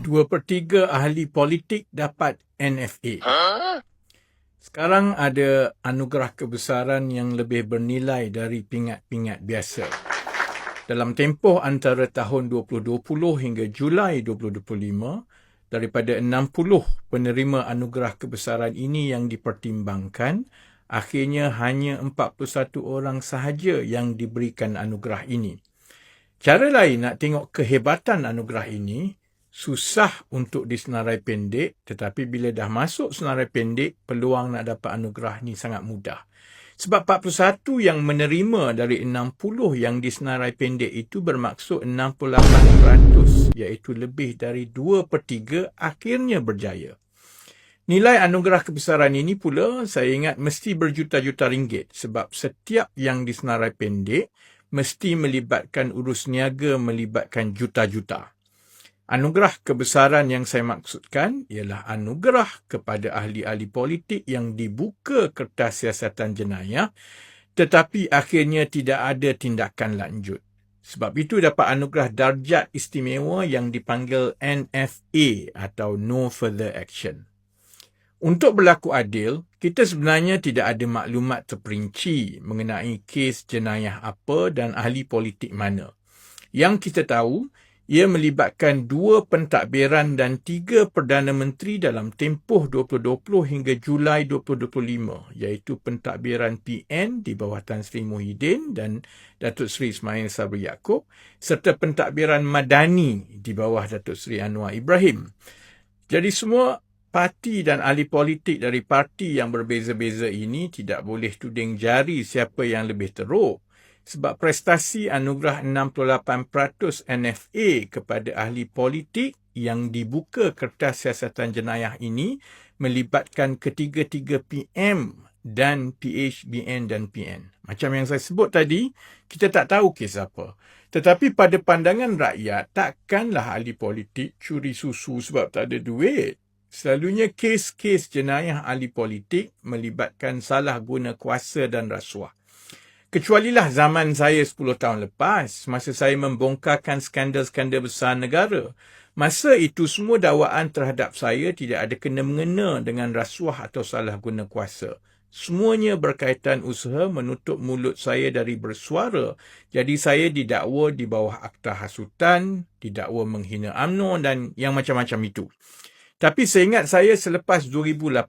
Dua per tiga ahli politik dapat NFA. Sekarang ada anugerah kebesaran yang lebih bernilai dari pingat-pingat biasa. Dalam tempoh antara tahun 2020 hingga Julai 2025, daripada 60 penerima anugerah kebesaran ini yang dipertimbangkan, akhirnya hanya 41 orang sahaja yang diberikan anugerah ini. Cara lain nak tengok kehebatan anugerah ini, susah untuk disenarai pendek tetapi bila dah masuk senarai pendek peluang nak dapat anugerah ni sangat mudah. Sebab 41 yang menerima dari 60 yang disenarai pendek itu bermaksud 68% iaitu lebih dari 2 per 3 akhirnya berjaya. Nilai anugerah kebesaran ini pula saya ingat mesti berjuta-juta ringgit sebab setiap yang disenarai pendek mesti melibatkan urus niaga melibatkan juta-juta. Anugerah kebesaran yang saya maksudkan ialah anugerah kepada ahli-ahli politik yang dibuka kertas siasatan jenayah tetapi akhirnya tidak ada tindakan lanjut. Sebab itu dapat anugerah darjat istimewa yang dipanggil NFA atau No Further Action. Untuk berlaku adil, kita sebenarnya tidak ada maklumat terperinci mengenai kes jenayah apa dan ahli politik mana. Yang kita tahu, ia melibatkan dua pentadbiran dan tiga Perdana Menteri dalam tempoh 2020 hingga Julai 2025 iaitu pentadbiran PN di bawah Tan Sri Muhyiddin dan Datuk Seri Ismail Sabri Yaakob serta pentadbiran Madani di bawah Datuk Seri Anwar Ibrahim. Jadi semua parti dan ahli politik dari parti yang berbeza-beza ini tidak boleh tuding jari siapa yang lebih teruk sebab prestasi anugerah 68% NFA kepada ahli politik yang dibuka kertas siasatan jenayah ini melibatkan ketiga-tiga PM dan PHBN dan PN. Macam yang saya sebut tadi, kita tak tahu kes apa. Tetapi pada pandangan rakyat, takkanlah ahli politik curi susu sebab tak ada duit. Selalunya kes-kes jenayah ahli politik melibatkan salah guna kuasa dan rasuah. Kecualilah zaman saya 10 tahun lepas, masa saya membongkarkan skandal-skandal besar negara. Masa itu semua dakwaan terhadap saya tidak ada kena-mengena dengan rasuah atau salah guna kuasa. Semuanya berkaitan usaha menutup mulut saya dari bersuara. Jadi saya didakwa di bawah akta hasutan, didakwa menghina UMNO dan yang macam-macam itu. Tapi saya ingat saya selepas 2018,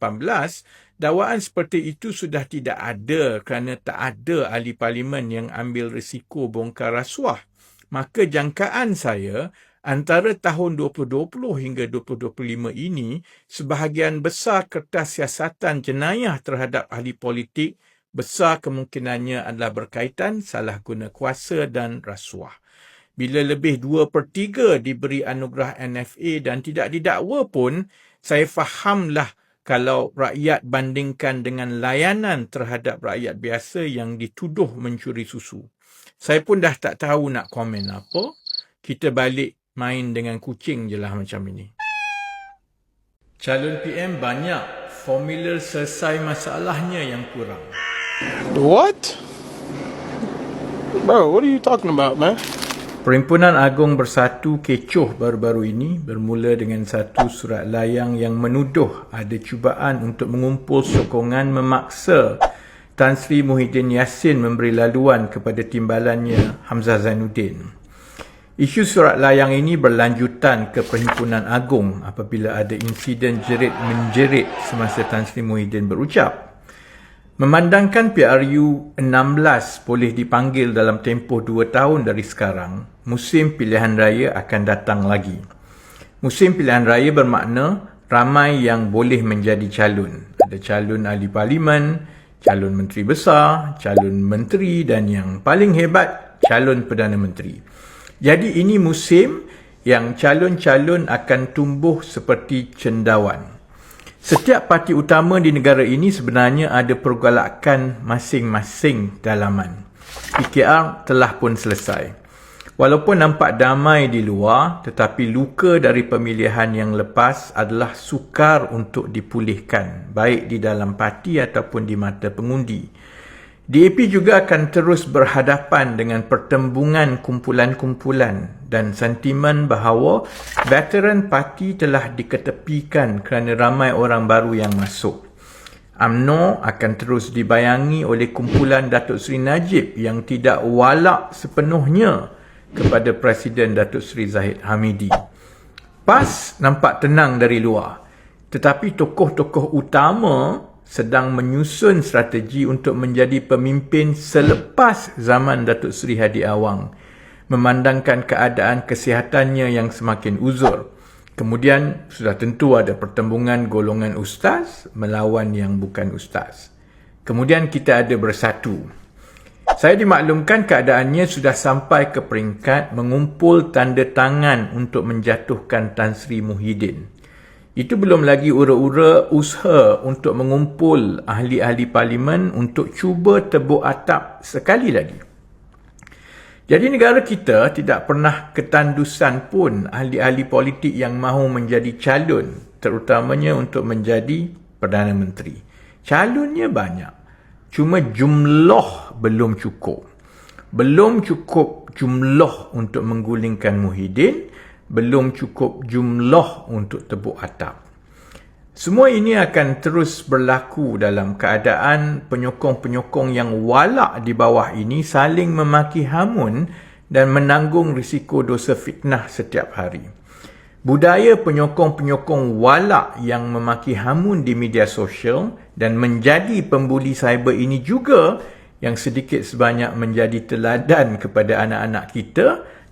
dakwaan seperti itu sudah tidak ada kerana tak ada ahli parlimen yang ambil risiko bongkar rasuah. Maka jangkaan saya, antara tahun 2020 hingga 2025 ini, sebahagian besar kertas siasatan jenayah terhadap ahli politik besar kemungkinannya adalah berkaitan salah guna kuasa dan rasuah bila lebih dua per 3 diberi anugerah NFA dan tidak didakwa pun, saya fahamlah kalau rakyat bandingkan dengan layanan terhadap rakyat biasa yang dituduh mencuri susu. Saya pun dah tak tahu nak komen apa. Kita balik main dengan kucing je lah macam ini. Calon PM banyak. Formular selesai masalahnya yang kurang. What? Bro, what are you talking about, man? Perhimpunan Agung Bersatu kecoh baru-baru ini bermula dengan satu surat layang yang menuduh ada cubaan untuk mengumpul sokongan memaksa Tan Sri Muhyiddin Yassin memberi laluan kepada timbalannya Hamzah Zainuddin. Isu surat layang ini berlanjutan ke Perhimpunan Agung apabila ada insiden jerit-menjerit semasa Tan Sri Muhyiddin berucap. Memandangkan PRU 16 boleh dipanggil dalam tempoh 2 tahun dari sekarang, musim pilihan raya akan datang lagi. Musim pilihan raya bermakna ramai yang boleh menjadi calon. Ada calon ahli parlimen, calon menteri besar, calon menteri dan yang paling hebat, calon Perdana Menteri. Jadi ini musim yang calon-calon akan tumbuh seperti cendawan. Setiap parti utama di negara ini sebenarnya ada pergolakan masing-masing dalaman. PKR telah pun selesai. Walaupun nampak damai di luar, tetapi luka dari pemilihan yang lepas adalah sukar untuk dipulihkan, baik di dalam parti ataupun di mata pengundi. DAP juga akan terus berhadapan dengan pertembungan kumpulan-kumpulan dan sentimen bahawa veteran parti telah diketepikan kerana ramai orang baru yang masuk. UMNO akan terus dibayangi oleh kumpulan Datuk Seri Najib yang tidak walak sepenuhnya kepada Presiden Datuk Seri Zahid Hamidi. PAS nampak tenang dari luar. Tetapi tokoh-tokoh utama sedang menyusun strategi untuk menjadi pemimpin selepas zaman Datuk Seri Hadi Awang memandangkan keadaan kesihatannya yang semakin uzur. Kemudian sudah tentu ada pertembungan golongan ustaz melawan yang bukan ustaz. Kemudian kita ada bersatu. Saya dimaklumkan keadaannya sudah sampai ke peringkat mengumpul tanda tangan untuk menjatuhkan Tan Sri Muhyiddin. Itu belum lagi ura-ura usaha untuk mengumpul ahli-ahli parlimen untuk cuba tebuk atap sekali lagi. Jadi negara kita tidak pernah ketandusan pun ahli-ahli politik yang mahu menjadi calon terutamanya untuk menjadi Perdana Menteri. Calonnya banyak. Cuma jumlah belum cukup. Belum cukup jumlah untuk menggulingkan Muhyiddin belum cukup jumlah untuk tebuk atap. Semua ini akan terus berlaku dalam keadaan penyokong-penyokong yang walak di bawah ini saling memaki hamun dan menanggung risiko dosa fitnah setiap hari. Budaya penyokong-penyokong walak yang memaki hamun di media sosial dan menjadi pembuli cyber ini juga yang sedikit sebanyak menjadi teladan kepada anak-anak kita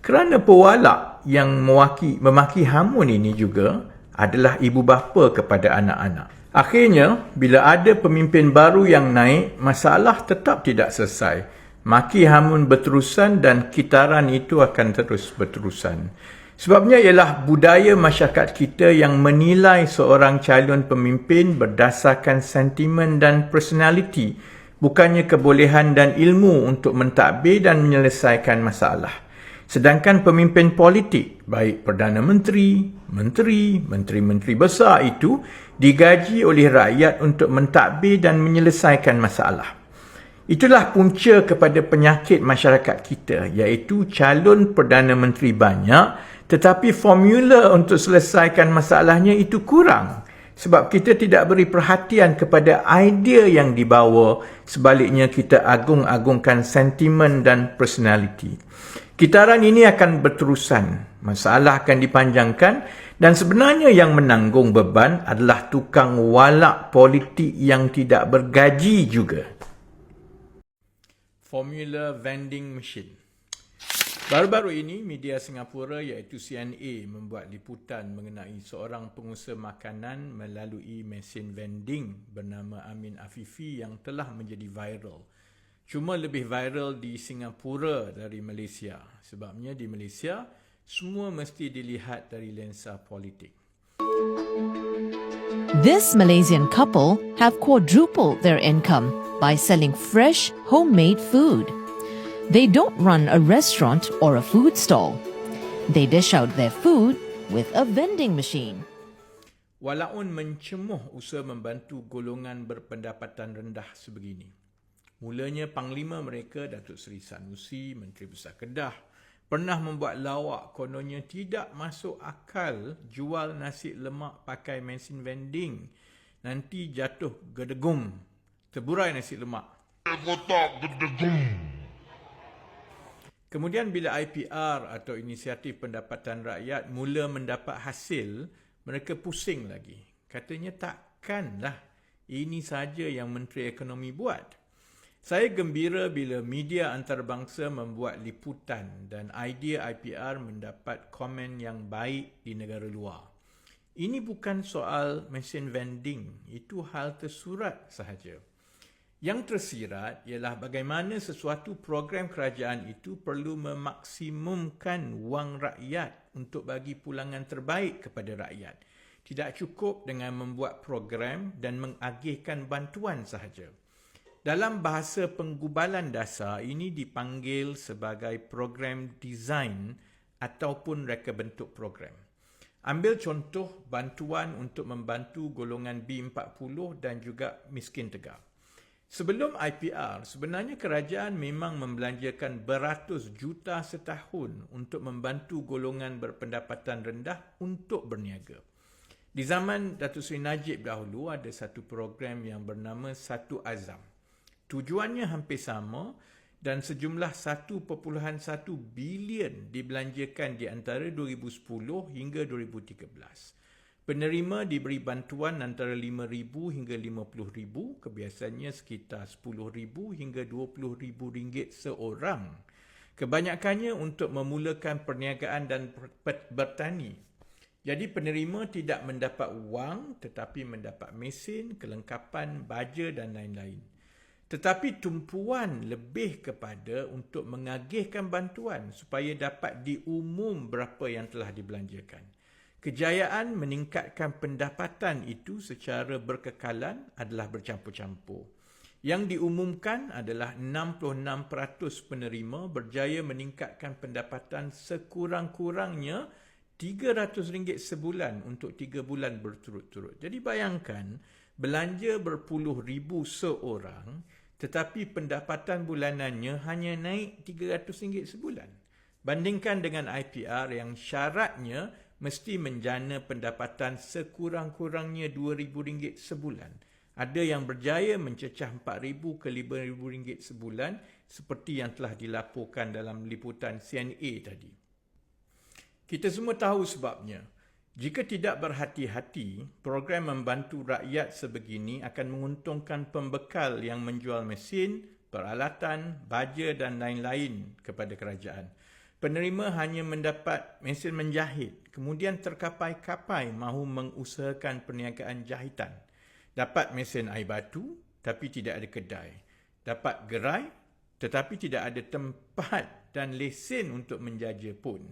kerana pewalak yang mewaki, memaki hamun ini juga adalah ibu bapa kepada anak-anak. Akhirnya, bila ada pemimpin baru yang naik, masalah tetap tidak selesai. Maki hamun berterusan dan kitaran itu akan terus berterusan. Sebabnya ialah budaya masyarakat kita yang menilai seorang calon pemimpin berdasarkan sentimen dan personality, bukannya kebolehan dan ilmu untuk mentadbir dan menyelesaikan masalah. Sedangkan pemimpin politik, baik Perdana Menteri, Menteri, Menteri-Menteri besar itu digaji oleh rakyat untuk mentadbir dan menyelesaikan masalah. Itulah punca kepada penyakit masyarakat kita, iaitu calon Perdana Menteri banyak tetapi formula untuk selesaikan masalahnya itu kurang. Sebab kita tidak beri perhatian kepada idea yang dibawa, sebaliknya kita agung-agungkan sentimen dan personality. Kitaran ini akan berterusan, masalah akan dipanjangkan dan sebenarnya yang menanggung beban adalah tukang walak politik yang tidak bergaji juga. Formula Vending Machine Baru-baru ini, media Singapura iaitu CNA membuat liputan mengenai seorang pengusaha makanan melalui mesin vending bernama Amin Afifi yang telah menjadi viral cuma lebih viral di Singapura dari Malaysia. Sebabnya di Malaysia, semua mesti dilihat dari lensa politik. This Malaysian couple have quadrupled their income by selling fresh, homemade food. They don't run a restaurant or a food stall. They dish out their food with a vending machine. Walaupun mencemuh usaha membantu golongan berpendapatan rendah sebegini, Mulanya Panglima mereka Datuk Seri Sanusi, Menteri Besar Kedah, pernah membuat lawak kononnya tidak masuk akal jual nasi lemak pakai mesin vending. Nanti jatuh gedegung, terburai nasi lemak. Kemudian bila IPR atau Inisiatif Pendapatan Rakyat mula mendapat hasil, mereka pusing lagi. Katanya takkanlah ini saja yang Menteri Ekonomi buat. Saya gembira bila media antarabangsa membuat liputan dan idea IPR mendapat komen yang baik di negara luar. Ini bukan soal mesin vending, itu hal tersurat sahaja. Yang tersirat ialah bagaimana sesuatu program kerajaan itu perlu memaksimumkan wang rakyat untuk bagi pulangan terbaik kepada rakyat. Tidak cukup dengan membuat program dan mengagihkan bantuan sahaja. Dalam bahasa penggubalan dasar, ini dipanggil sebagai program design ataupun reka bentuk program. Ambil contoh bantuan untuk membantu golongan B40 dan juga miskin tegar. Sebelum IPR, sebenarnya kerajaan memang membelanjakan beratus juta setahun untuk membantu golongan berpendapatan rendah untuk berniaga. Di zaman Datuk Seri Najib dahulu ada satu program yang bernama Satu Azam. Tujuannya hampir sama dan sejumlah 1.1 bilion dibelanjakan di antara 2010 hingga 2013. Penerima diberi bantuan antara RM5,000 hingga RM50,000, kebiasaannya sekitar RM10,000 hingga RM20,000 seorang. Kebanyakannya untuk memulakan perniagaan dan bertani. Jadi penerima tidak mendapat wang tetapi mendapat mesin, kelengkapan, baja dan lain-lain. Tetapi tumpuan lebih kepada untuk mengagihkan bantuan supaya dapat diumum berapa yang telah dibelanjakan. Kejayaan meningkatkan pendapatan itu secara berkekalan adalah bercampur-campur. Yang diumumkan adalah 66% penerima berjaya meningkatkan pendapatan sekurang-kurangnya RM300 sebulan untuk 3 bulan berturut-turut. Jadi bayangkan belanja berpuluh ribu seorang tetapi pendapatan bulanannya hanya naik RM300 sebulan. Bandingkan dengan IPR yang syaratnya mesti menjana pendapatan sekurang-kurangnya RM2,000 sebulan. Ada yang berjaya mencecah RM4,000 ke RM5,000 sebulan seperti yang telah dilaporkan dalam liputan CNA tadi. Kita semua tahu sebabnya. Jika tidak berhati-hati, program membantu rakyat sebegini akan menguntungkan pembekal yang menjual mesin, peralatan, baja dan lain-lain kepada kerajaan. Penerima hanya mendapat mesin menjahit, kemudian terkapai-kapai mahu mengusahakan perniagaan jahitan. Dapat mesin air batu, tapi tidak ada kedai. Dapat gerai, tetapi tidak ada tempat dan lesen untuk menjaja pun.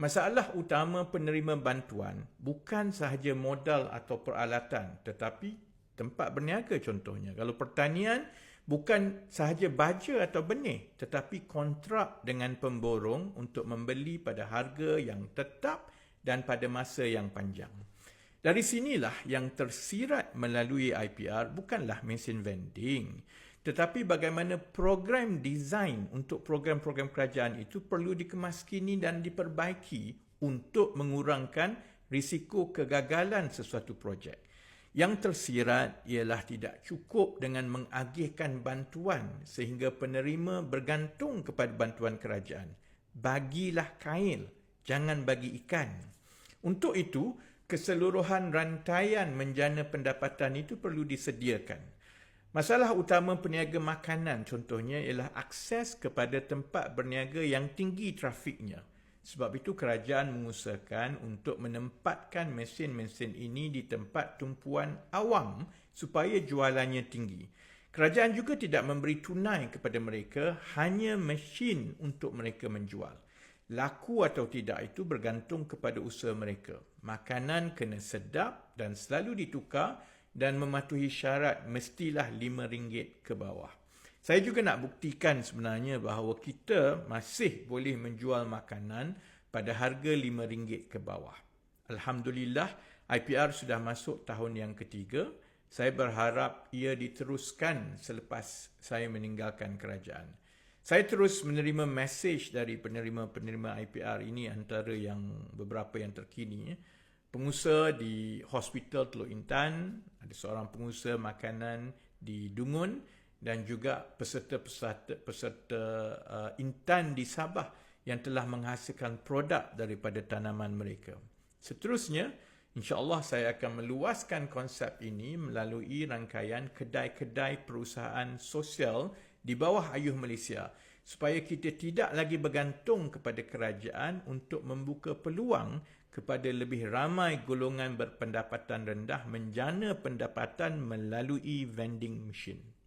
Masalah utama penerima bantuan bukan sahaja modal atau peralatan, tetapi tempat berniaga contohnya. Kalau pertanian, bukan sahaja baja atau benih tetapi kontrak dengan pemborong untuk membeli pada harga yang tetap dan pada masa yang panjang. Dari sinilah yang tersirat melalui IPR bukanlah mesin vending tetapi bagaimana program design untuk program-program kerajaan itu perlu dikemaskini dan diperbaiki untuk mengurangkan risiko kegagalan sesuatu projek. Yang tersirat ialah tidak cukup dengan mengagihkan bantuan sehingga penerima bergantung kepada bantuan kerajaan. Bagilah kail, jangan bagi ikan. Untuk itu, keseluruhan rantaian menjana pendapatan itu perlu disediakan. Masalah utama peniaga makanan contohnya ialah akses kepada tempat berniaga yang tinggi trafiknya. Sebab itu kerajaan mengusahakan untuk menempatkan mesin-mesin ini di tempat tumpuan awam supaya jualannya tinggi. Kerajaan juga tidak memberi tunai kepada mereka hanya mesin untuk mereka menjual. Laku atau tidak itu bergantung kepada usaha mereka. Makanan kena sedap dan selalu ditukar dan mematuhi syarat mestilah RM5 ke bawah. Saya juga nak buktikan sebenarnya bahawa kita masih boleh menjual makanan pada harga RM5 ke bawah. Alhamdulillah, IPR sudah masuk tahun yang ketiga. Saya berharap ia diteruskan selepas saya meninggalkan kerajaan. Saya terus menerima mesej dari penerima-penerima IPR ini antara yang beberapa yang terkini. Pengusaha di Hospital Teluk Intan, ada seorang pengusaha makanan di Dungun dan juga peserta-peserta peserta uh, intan di Sabah yang telah menghasilkan produk daripada tanaman mereka. Seterusnya, insya-Allah saya akan meluaskan konsep ini melalui rangkaian kedai-kedai perusahaan sosial di bawah ayuh Malaysia supaya kita tidak lagi bergantung kepada kerajaan untuk membuka peluang kepada lebih ramai golongan berpendapatan rendah menjana pendapatan melalui vending machine.